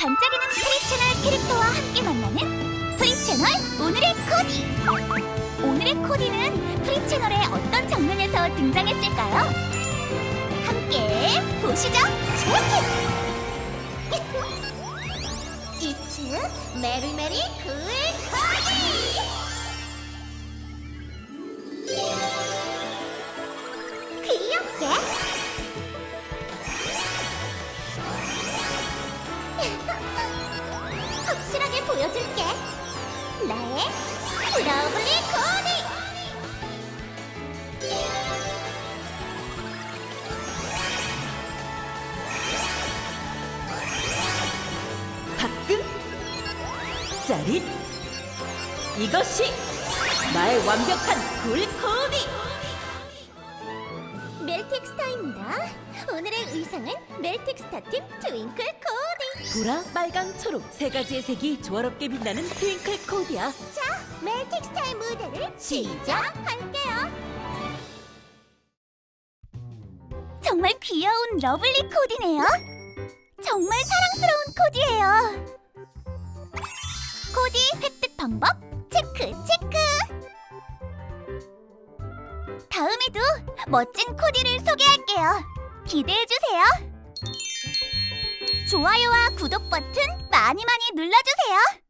반짝이는 프리채널 캐릭터와 함께 만나는 프리채널 오늘의 코디. 오늘의 코디는 프리채널의 어떤 장면에서 등장했을까요? 함께 보시죠. 이츠 메리메리 쿨 코디! 귀엽게 나의 러블리 코디. 가끔 짜릿 이것이 나의 완벽한 굴 코디 멜텍스타입니다. 오늘의 의상은 멜텍스타 팀 트윙클 코디. 보라 빨강 초록 세 가지의 색이 조화롭게 빛나는 트윙클 코디야 자, 멜텍스타의 무대를 시작할게요. 정말 귀여운 러블리 코디네요. 정말 사랑스러운 코디예요. 코디 획득 방법 체크 체크. 다음에도 멋진 코디를 소개할게요. 기대해 주세요. 좋아요와 구독 버튼 많이 많이 눌러주세요.